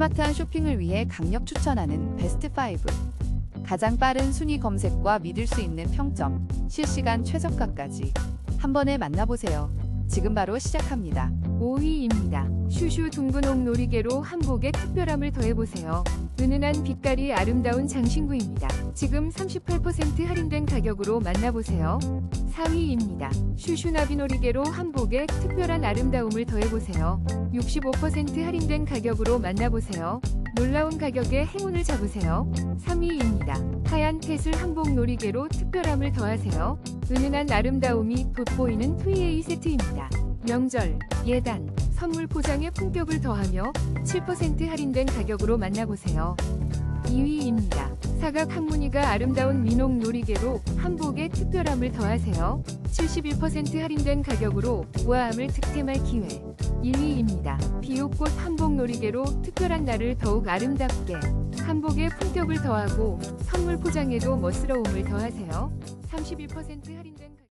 스마트한 쇼핑을 위해 강력 추천하는 베스트 5. 가장 빠른 순위 검색과 믿을 수 있는 평점, 실시간 최저가까지 한 번에 만나보세요. 지금 바로 시작합니다. 5위입니다. 슈슈 둥근옥 놀이개로 한복에 특별함을 더해보세요. 은은한 빛깔이 아름다운 장신구입니다. 지금 38% 할인된 가격으로 만나보세요. 4위입니다. 슈슈 나비 놀이개로 한복에 특별한 아름다움을 더해보세요. 65% 할인된 가격으로 만나보세요. 놀라운 가격에 행운을 잡으세요. 3위입니다. 하얀 펫을 한복 놀이개로 특별함을 더하세요. 은은한 아름다움이 돋보이는 2A 세트입니다. 명절, 예단, 선물 포장에 품격을 더하며 7% 할인된 가격으로 만나보세요. 2위입니다. 사각 한무늬가 아름다운 민옥 놀이개로 한복에 특별함을 더하세요. 71% 할인된 가격으로 우아함을 득템할 기회. 1위입니다. 비옷꽃 한복 놀이개로 특별한 날을 더욱 아름답게 한복에 품격을 더하고 선물 포장에도 멋스러움을 더하세요. 31% 할인된 가격